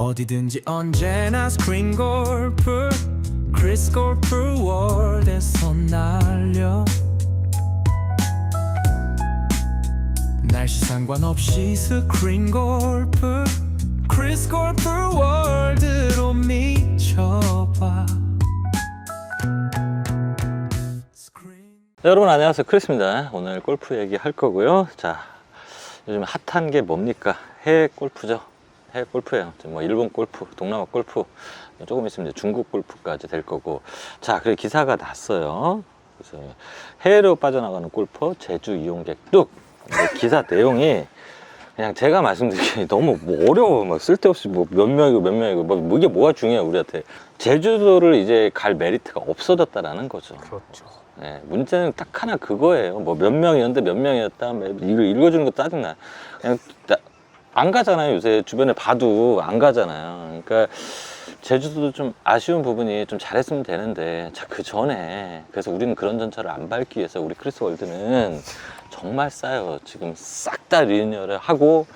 어디든지 언제나 스크린 골프 크리스 골프 월드에서 날려. 날씨 상관없이 스크린 골프 크리스 골프 월드로 미쳐봐. 네, 여러분 안녕하세요. 크리스입니다. 오늘 골프 얘기 할 거고요. 자 요즘 핫한 게 뭡니까? 해외 골프죠 해외 골프예요 뭐 일본 골프 동남아 골프 조금 있으면 이제 중국 골프까지 될 거고 자 그래 기사가 났어요 그래서 해외로 빠져나가는 골퍼 제주 이용객 뚝 기사 내용이 그냥 제가 말씀드리기 너무 뭐 어려워 막 쓸데없이 뭐 몇 명이고 몇 명이고 뭐, 뭐 이게 뭐가 중요해 우리한테 제주도를 이제 갈 메리트가 없어졌다라는 거죠 그렇죠. 네, 문제는 딱 하나 그거예요. 뭐 몇 명이었는데 몇 명이었다. 뭐 이거 읽어주는 거 짜증나. 그냥 나- 안 가잖아요. 요새 주변에 봐도 안 가잖아요. 그러니까 제주도도 좀 아쉬운 부분이 좀 잘했으면 되는데 자 그 전에 그래서 우리는 그런 전철을 안 밟기 위해서 우리 크리스 월드는 정말 싸요. 지금 싹 다 리뉴얼을 하고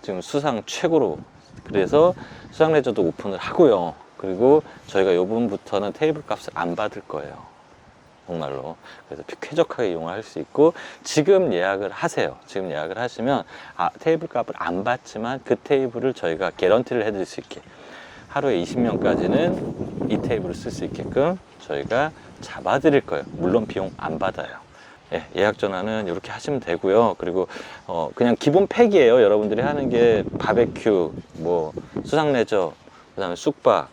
지금 수상 최고로 그래서 수상 레저도 오픈을 하고요. 그리고 저희가 요번부터는 테이블 값을 안 받을 거예요. 정말로. 그래서 쾌적하게 이용할 수 있고 지금 예약을 하세요. 지금 예약을 하시면 아 테이블 값을 안 받지만 그 테이블을 저희가 개런티를 해드릴 수 있게. 하루에 20명까지는 이 테이블을 쓸 수 있게끔 저희가 잡아드릴 거예요. 물론 비용 안 받아요. 예, 예약 전화는 이렇게 하시면 되고요. 그리고 어, 그냥 기본 팩이에요. 여러분들이 하는 게 바베큐 뭐 수상 레저 그다음에 쑥박.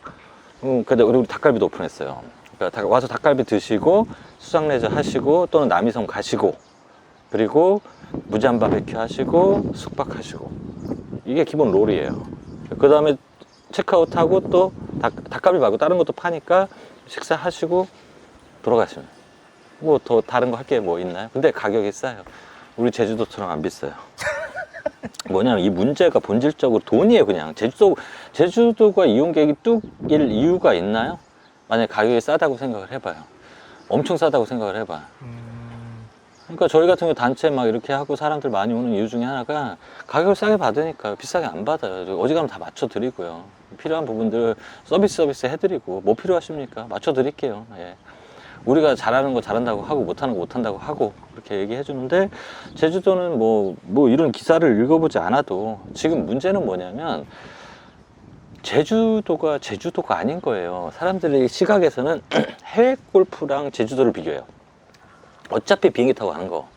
음, 근데 우리 닭갈비도 오픈했어요. 그러니까 다- 와서 닭갈비 드시고 수상 레저 하시고 또는 남이섬 가시고 그리고 무제한 바베큐 하시고 숙박 하시고 이게 기본 롤이에요. 그 다음에 체크아웃 하고 또 닭, 닭갈비 말고 다른 것도 파니까 식사하시고 돌아가시면 뭐 더 다른 거 할 게 뭐 있나요? 근데 가격이 싸요. 우리 제주도처럼 안 비싸요. 뭐냐면 이 문제가 본질적으로 돈이에요 그냥 제주도 제주도가 이용객이 뚝일 이유가 있나요? 만약 가격이 싸다고 생각을 해봐요. 엄청 싸다고 생각을 해봐. 음, 그러니까 저희 같은 경우 단체 막 이렇게 하고 사람들 많이 오는 이유 중에 하나가 가격을 싸게 받으니까 비싸게 안 받아요. 어지간하면 다 맞춰 드리고요. 필요한 부분들 서비스 서비스 해드리고 뭐 필요하십니까? 맞춰 드릴게요. 예. 우리가 잘하는 거 잘한다고 하고 못하는 거 못한다고 하고 그렇게 얘기해 주는데 제주도는 뭐, 뭐 이런 기사를 읽어보지 않아도 지금 문제는 뭐냐면 제주도가 제주도가 아닌 거예요. 사람들의 시각에서는 해외 골프랑 제주도를 비교해요. 어차피 비행기 타고 가는 거.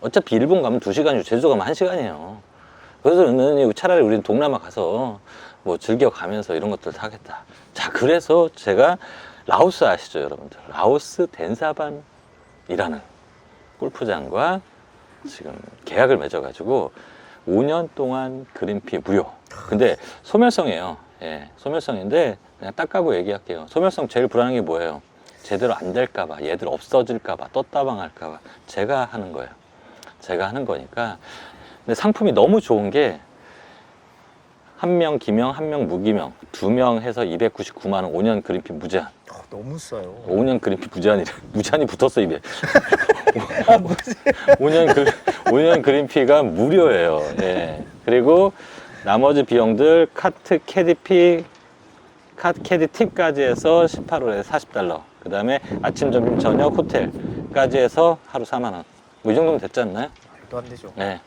어차피 일본 가면 두시간이고 제주도 가면 한시간이에요 그래서 은근히 차라리 우리는 동남아 가서 뭐 즐겨 가면서 이런 것들 하겠다. 자, 그래서 제가 라오스 아시죠, 여러분들? 라오스 덴사반이라는 골프장과 지금 계약을 맺어가지고 5년 동안 그린피 무료. 근데 소멸성이에요. 예, 소멸성인데 그냥 딱 까고 얘기할게요. 소멸성 제일 불안한 게 뭐예요? 제대로 안 될까봐, 얘들 없어질까봐, 떴다방할까봐 제가 하는 거예요. 제가 하는 거니까. 근데 상품이 너무 좋은 게 한 명 기명, 한 명 무기명, 두 명 해서 299만 원, 5년 그린피 무제한. 어, 너무 싸요. 5년 그린피 무제한이래. 무제한이 붙었어 입에. 5년 그 5년 그린피가 무료예요. 예. 그리고 나머지 비용들 카트 캐디피 카트 캐디 팁까지 해서 18월에 40달러. 그 다음에 아침 점심 저녁 호텔까지 해서 하루 4만 원. 뭐 이 정도면 됐지 않나요? 말도 안 되죠. 네.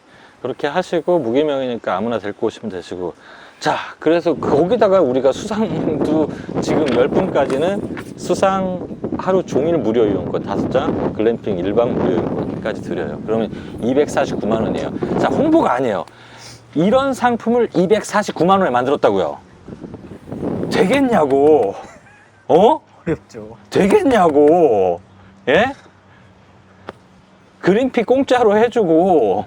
그렇게 하시고 무기명이니까 아무나 데리고 오시면 되시고 자 그래서 거기다가 우리가 수상도 지금 10분까지는 수상 하루 종일 무료 이용권 5장 글램핑 일박 무료 이용권까지 드려요 그러면 249만 원이에요 자 홍보가 아니에요 이런 상품을 249만 원에 만들었다고요 되겠냐고 어? 어렵죠. 되겠냐고 예? 그린피 공짜로 해주고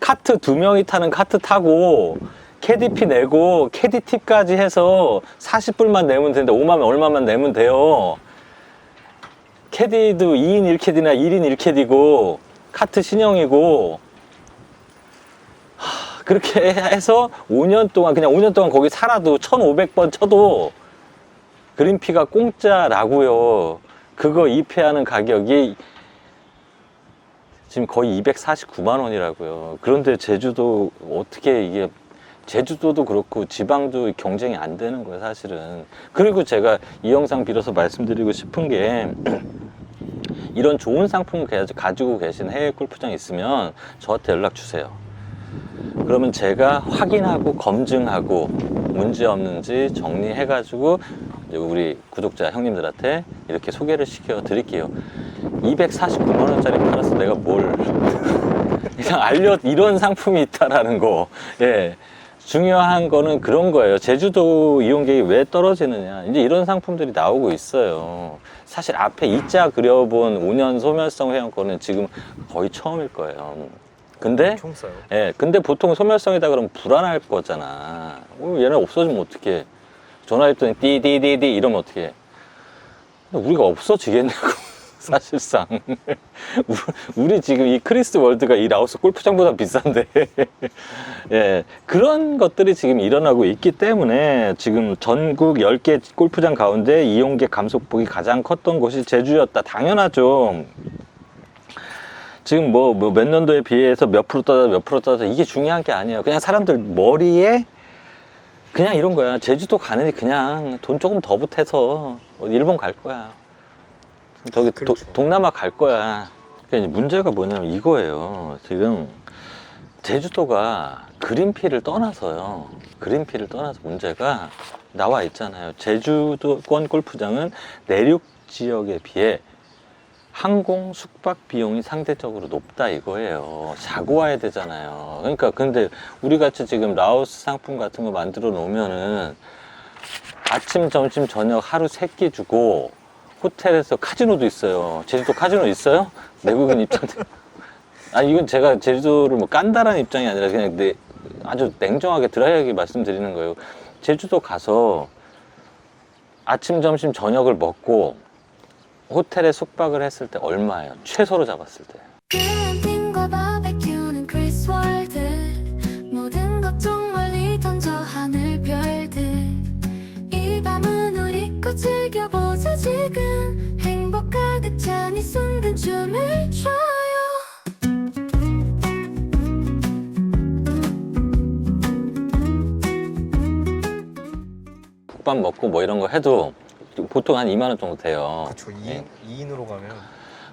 카트 두 명이 타는 카트 타고 캐디피 내고 캐디 팁까지 해서 40불만 내면 되는데 5만 원 얼마만 내면 돼요 캐디도 2인 1캐디나 1인 1캐디고 카트 신형이고 하, 그렇게 해서 5년 동안 그냥 5년 동안 거기 살아도 1500번 쳐도 그린피가 공짜라고요 그거 2패하는 가격이 지금 거의 249만 원이라고요. 그런데 제주도 어떻게 이게 제주도도 그렇고 지방도 경쟁이 안 되는 거예요, 사실은. 그리고 제가 이 영상 빌어서 말씀드리고 싶은 게 이런 좋은 상품을 가- 가지고 계신 해외 골프장 있으면 저한테 연락 주세요. 그러면 제가 확인하고 검증하고 문제 없는지 정리해 가지고 이제 우리 구독자 형님들한테 이렇게 소개를 시켜 드릴게요. 249만 원짜리 팔아서 내가 뭘 그냥 알려 이런 상품이 있다라는 거. 예. 중요한 거는 그런 거예요. 제주도 이용객이 왜 떨어지느냐. 이제 이런 상품들이 나오고 있어요. 사실 앞에 이자 그려본 5년 소멸성 회원권은 지금 거의 처음일 거예요. 근데 총 써요. 예, 근데 보통 소멸성이다 그러면 불안할 거잖아. 어, 얘네 없어지면 어떡해. 전화했더니 띠디디디 이러면 어떡해. 근데 우리가 없어지겠냐고, 사실상. 우리- 우리 지금 이 크리스 월드가 이 라오스 골프장보다 비싼데. 예, 그런 것들이 지금 일어나고 있기 때문에 지금 전국 10개 골프장 가운데 이용객 감소폭이 가장 컸던 곳이 제주였다. 당연하죠. 지금 뭐 몇 년도에 비해서 몇 프로 떨어져 몇 프로 떨어져 이게 중요한 게 아니에요. 그냥 사람들 머리에 그냥 이런 거야. 제주도 가느니 그냥 돈 조금 더 보태서 일본 갈 거야. 저기 도- 그렇죠. 동남아 갈 거야. 그러니까 문제가 뭐냐면 이거예요. 지금 제주도가 그린피를 떠나서요. 그린피를 떠나서 문제가 나와 있잖아요. 제주도권 골프장은 내륙 지역에 비해 항공 숙박 비용이 상대적으로 높다 이거예요. 자고 와야 되잖아요. 그러니까 근데 우리 같이 지금 라오스 상품 같은 거 만들어 놓으면은 아침, 점심, 저녁 하루 세 끼 주고 호텔에서 카지노도 있어요. 제주도 카지노 있어요? 내국인 입장들. 아 이건 제가 제주도를 뭐 깐다라는 입장이 아니라 그냥 내 아주 냉정하게 드라이하게 말씀드리는 거예요. 제주도 가서 아침, 점심, 저녁을 먹고 호텔에 숙박을 했을 때 얼마예요? 최소로 잡았을 때. 캠핑과 바베큐는 크리스 월드 모든 걱정 멀리 던져 하늘 별들 이 밤은 우리 거 즐겨보자 지금 행복 가득 찬 이 순간 춤을 춰요 국밥 먹고 뭐 이런 거 해도 보통 한 2만 원 정도 돼요. 그렇죠. 2인, 예. 2인으로 가면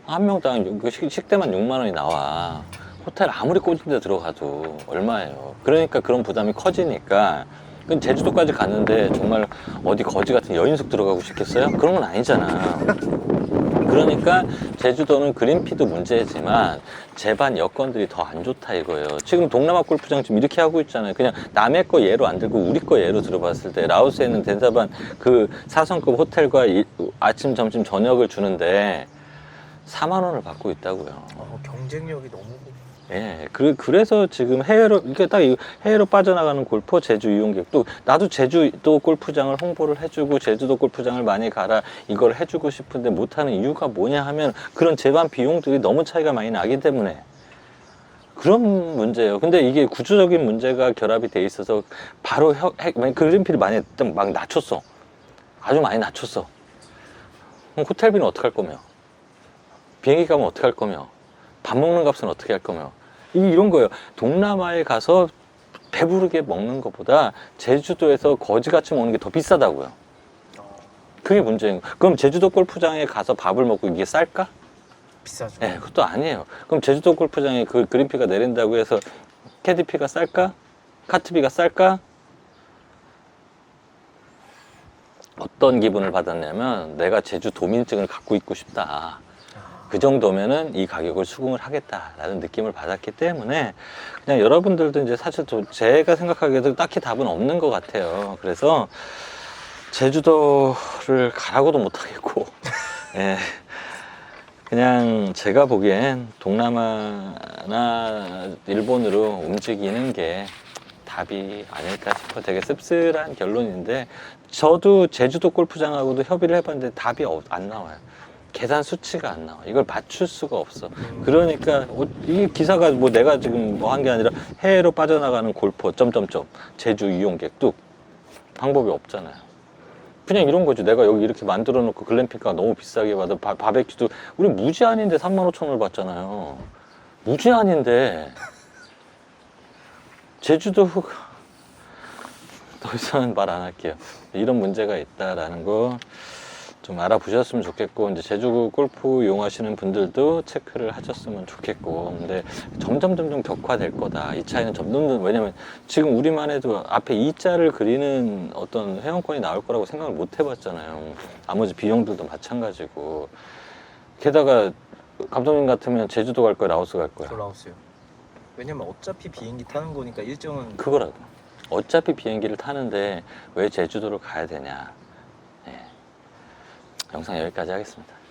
한 명당 그 식- 식대만 6만 원이 나와. 호텔 아무리 꽂은 데 들어가도 얼마예요. 그러니까 그런 부담이 커지니까. 그 제주도까지 갔는데 정말 어디 거지 같은 여인숙 들어가고 싶겠어요? 그런 건 아니잖아. 그러니까 제주도는 그린피도 문제지만 제반 여건들이 더 안 좋다 이거예요. 지금 동남아 골프장 지금 이렇게 하고 있잖아요. 그냥 남의 거 예로 안 들고 우리 거 예로 들어봤을 때 라오스에 있는 덴사반 그 4성급 호텔과 이- 아침, 점심, 저녁을 주는데 4만 원을 받고 있다고요. 어, 경쟁력이 너무 예, 그, 그래서 지금 해외로, 이게 딱이 해외로 빠져나가는 골퍼, 제주 이용객도, 나도 제주도 골프장을 홍보를 해주고, 제주도 골프장을 많이 가라, 이걸 해주고 싶은데 못하는 이유가 뭐냐 하면, 그런 제반 비용들이 너무 차이가 많이 나기 때문에. 그런 문제예요. 근데 이게 구조적인 문제가 결합이 돼 있어서, 바로 혀, 해, 그린피를 많이 좀막 낮췄어. 아주 많이 낮췄어. 그럼 호텔비는 어떻게 할 거며? 비행기 가면 어떻게 할 거며? 밥 먹는 값은 어떻게 할 거며 이- 이런 거예요 동남아에 가서 배부르게 먹는 것보다 제주도에서 거지같이 먹는 게 더 비싸다고요 어, 그게 문제인 거예요 그럼 제주도 골프장에 가서 밥을 먹고 이게 쌀까? 비싸죠. 예, 그것도 아니에요 그럼 제주도 골프장에 그 그린피가 내린다고 해서 캐디피가 쌀까? 카트비가 쌀까? 어떤 기분을 받았냐면 내가 제주 도민증을 갖고 있고 싶다 그 정도면은 이 가격을 수긍을 하겠다라는 느낌을 받았기 때문에 그냥 여러분들도 이제 사실 저 제가 생각하기에도 딱히 답은 없는 것 같아요. 그래서 제주도를 가라고도 못하겠고, 예. 그냥 제가 보기엔 동남아나 일본으로 움직이는 게 답이 아닐까 싶어 되게 씁쓸한 결론인데 저도 제주도 골프장하고도 협의를 해봤는데 답이 없- 안 나와요. 계산 수치가 안 나와. 이걸 맞출 수가 없어. 그러니까 어, 이 기사가 뭐 내가 지금 뭐 한 게 아니라 해외로 빠져나가는 골퍼 점점점 제주 이용객도 방법이 없잖아요. 그냥 이런 거지. 내가 여기 이렇게 만들어 놓고 글램핑가 너무 비싸게 받아 바, 바베큐도 우리 무제한인데 3만 5천 원을 받잖아요. 무제한인데 제주도 더 이상은 말 안 할게요. 이런 문제가 있다라는 거 좀 알아보셨으면 좋겠고 이제 제주 골프 이용하시는 분들도 체크를 하셨으면 좋겠고 근데 점점 점점 격화될 거다. 이 차이는 점점 점 왜냐면 지금 우리만 해도 앞에 이자를 그리는 어떤 회원권이 나올 거라고 생각을 못 해봤잖아요. 나머지 비용들도 마찬가지고 게다가 감독님 같으면 제주도 갈 거야, 라오스 갈 거야. 돌아오세요. 왜냐면 어차피 비행기 타는 거니까 일정은 그거라도 어차피 비행기를 타는데 왜 제주도를 가야 되냐 예. 영상 여기까지 하겠습니다